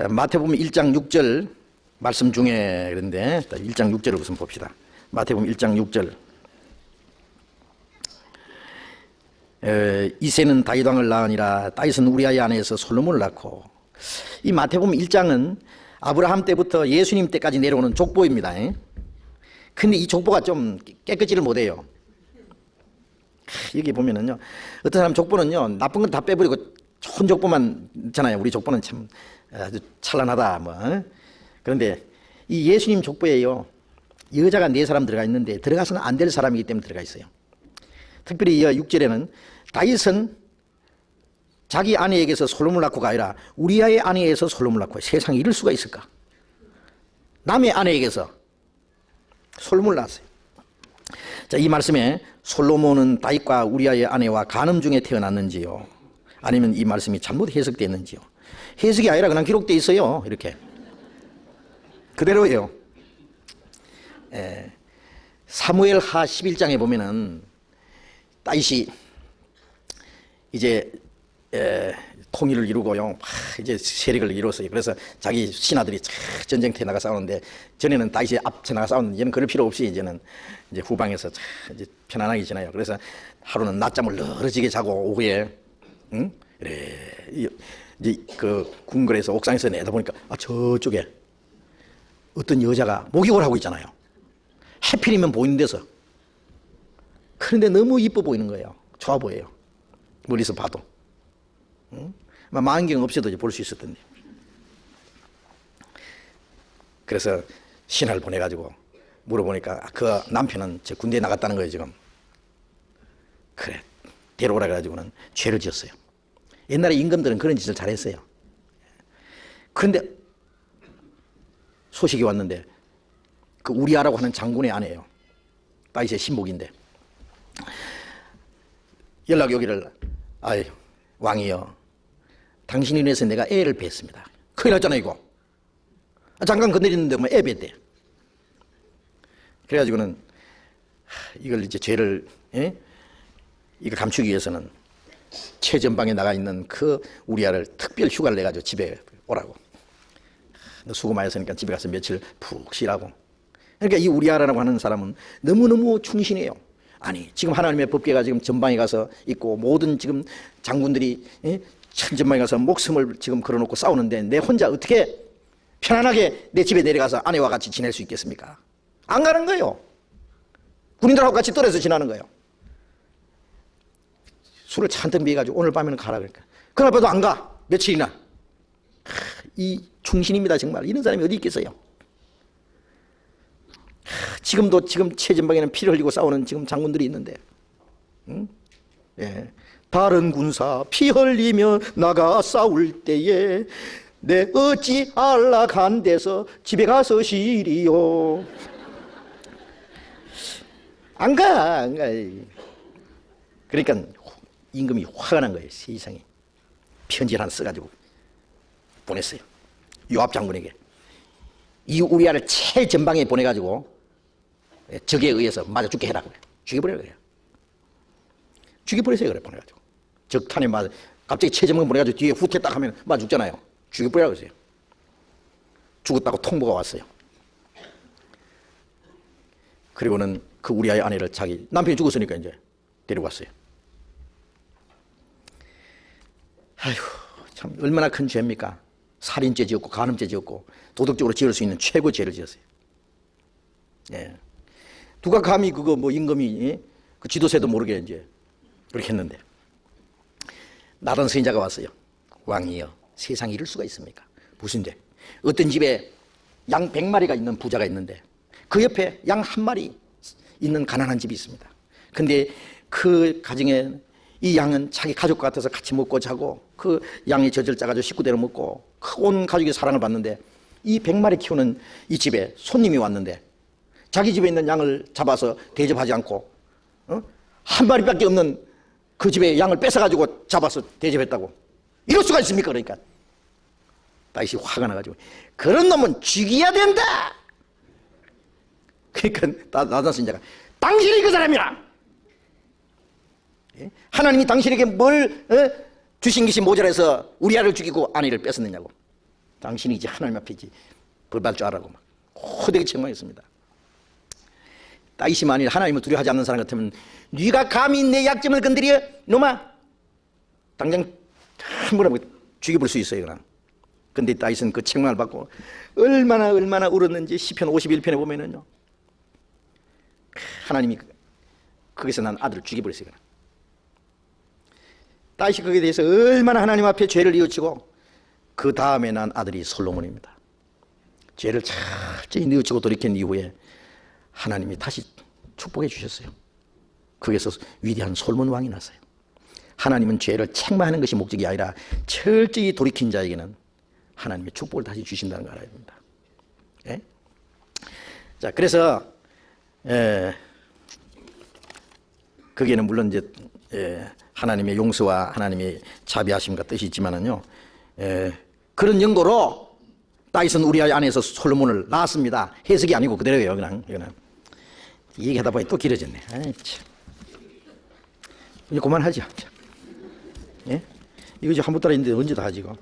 자, 마태복음 1장 6절 말씀 중에 그런데 1장 6절을 우선 봅시다. 마태복음 1장 6절. 에, 이세는 다윗 왕을 낳으니라 다윗은 우리아의 아내에서 솔로몬을 낳고 이 마태복음 1장은 아브라함 때부터 예수님 때까지 내려오는 족보입니다. 에? 근데 이 족보가 좀 깨끗지를 못해요. 크, 여기 보면은요, 어떤 사람 족보는요, 나쁜 건 다 빼버리고 좋은 족보만 있잖아요. 우리 족보는 참 아주 찬란하다, 뭐. 어? 그런데 이 예수님 족보에요, 여자가 네 사람 들어가 있는데 들어가서는 안 될 사람이기 때문에 들어가 있어요. 특별히 이 6절에는 다윗은 자기 아내에게서 솔로몬을 낳고가 아니라 우리아의 아내에서 솔로몬을 낳고 세상에 이럴 수가 있을까? 남의 아내에게서 솔로몬을 낳았어요. 자, 이 말씀에 솔로몬은 다윗과 우리아의 아내와 간음 중에 태어났는지요? 아니면 이 말씀이 잘못 해석됐는지요? 해석이 아니라 그냥 기록돼 있어요. 이렇게. 그대로예요. 에, 사무엘 하 11장에 보면은 다윗이 이제 에, 통일을 이루고요. 막 이제 세력을 이뤘어요. 그래서 자기 신하들이 쫙 전쟁터에 나가 싸우는데 전에는 다윗이 앞에 나가 싸우는데 이제는 그럴 필요 없이 이제는 이제 후방에서 쫙 이제 편안하게 지나요. 그래서 하루는 낮잠을 늘어지게 자고 오후에 응? 그래 이- 이제 그 궁궐에서 옥상에서 내다보니까 아 저쪽에 어떤 여자가 목욕을 하고 있잖아요. 해필이면 보이는 데서. 그런데 너무 이뻐 보이는 거예요. 좋아 보여요. 멀리서 봐도. 응? 막 망경 없이도 볼 수 있을 텐데. 그래서 신하를 보내가지고 물어보니까 그 남편은 저 군대에 나갔다는 거예요, 지금. 그래. 데려오라 그래가지고는 죄를 지었어요. 옛날에 임금들은 그런 짓을 잘했어요. 그런데 소식이 왔는데 그 우리아라고 하는 장군의 아내예요. 다윗의 신복인데 연락이 오기를 아이 왕이여 당신이 인해서 내가 애를 뱄습니다. 큰일 났잖아 이거. 아, 잠깐 건드리는데 뭐애 뱄대. 그래가지고는 하, 이걸 이제 죄를 예? 이거 감추기 위해서는 최전방에 나가 있는 그 우리 아를 특별 휴가를 내가지고 집에 오라고. 너 수고 많이 했으니까 집에 가서 며칠 푹 쉬라고. 그러니까 이 우리아라고 하는 사람은 너무너무 충신해요. 아니, 지금 하나님의 법궤가 지금 전방에 가서 있고 모든 지금 장군들이 예? 천전방에 가서 목숨을 지금 걸어놓고 싸우는데 내 혼자 어떻게 편안하게 내 집에 내려가서 아내와 같이 지낼 수 있겠습니까? 안 가는 거예요. 군인들하고 같이 떨어져 지나는 거예요. 술을 잔뜩 미해가지고 오늘 밤에는 가라 그러니까. 그날 밤도 안 가. 며칠이나. 하, 이 충신입니다 정말. 이런 사람이 어디 있겠어요. 하, 지금도 지금 최전방에는 피를 흘리고 싸우는 지금 장군들이 있는데. 응? 예. 다른 군사 피 흘리며 나가 싸울 때에 내 어찌 안락한 데서 집에 가서 쉬리요. 안 가, 안 가. 그러니까 임금이 화가 난 거예요. 세상에 편지를 하나 써가지고 보냈어요. 요압 장군에게 이 우리아를 최전방에 보내가지고 적에 의해서 맞아 죽게 해라 그래. 죽여버려 그래요. 죽여버리세요 그래 보내가지고 적탄에 맞아 갑자기 최전방 보내가지고 뒤에 후퇴 딱 하면 맞아 죽잖아요. 죽여버려 그러세요. 죽었다고 통보가 왔어요. 그리고는 그 우리아의 아내를 자기 남편이 죽었으니까 이제 데려갔어요. 아휴, 참 얼마나 큰 죄입니까? 살인죄 지었고 간음죄 지었고 도덕적으로 지을 수 있는 최고 죄를 지었어요. 예. 누가 감히 그거 뭐 임금이 예? 그 지도세도 모르게 이제 그렇게 했는데 나단 선인자가 왔어요. 왕이여, 세상에 이럴 수가 있습니까? 무슨데? 어떤 집에 양 100마리가 있는 부자가 있는데 그 옆에 양 한 마리 있는 가난한 집이 있습니다. 근데 그 가정에 이 양은 자기 가족 같아서 같이 먹고 자고 그 양이 젖을 짜가지고 식구대로 먹고 그온 가족의 사랑을 받는데 이 100마리 키우는 이 집에 손님이 왔는데 자기 집에 있는 양을 잡아서 대접하지 않고 어? 한 마리밖에 없는 그 집에 양을 뺏어가지고 잡아서 대접했다고 이럴 수가 있습니까 그러니까 다윗이 화가 나가지고 그런 놈은 죽여야 된다 그러니까 나단 선자가 당신이 그 사람이라 예? 하나님이 당신에게 뭘 어? 주신 것이 모자라서 우리 아를 죽이고 아내를 뺏었느냐고 당신이 이제 하나님 앞에 이제 알라고 막 호되게 책망했습니다. 다윗이 만일 하나님을 두려워하지 않는 사람 같으면 네가 감히 내 약점을 건드려 놈아 당장 함부로 죽여볼 수 있어요 그냥. 근데 다윗은 그 책망을 받고 얼마나 얼마나 울었는지 시편 51편에 보면은요 하나님이 거기서 난 아들을 죽여버렸어요 그냥. 다윗이 거기에 대해서 얼마나 하나님 앞에 죄를 뉘우치고 그 다음에 난 아들이 솔로몬입니다. 죄를 철저히 뉘우치고 돌이킨 이후에 하나님이 다시 축복해 주셨어요. 거기서 위대한 솔몬 왕이 났어요. 하나님은 죄를 책망하는 것이 목적이 아니라 철저히 돌이킨 자에게는 하나님의 축복을 다시 주신다는 걸 알아야 됩니다. 예? 자, 그래서 에, 거기에는 물론 이제 에, 하나님의 용서와 하나님의 자비하심과 뜻이 있지만은요. 에, 그런 연고로 다윗은 우리아의 안에서 솔로몬을 낳았습니다. 해석이 아니고 그대로예요, 그냥 이거는. 얘기하다 보니 또 길어졌네. 아이, 참. 이제 그만하죠. 참. 예? 이거 이제 한번 따라 있는데 언제 다 하지, 이거.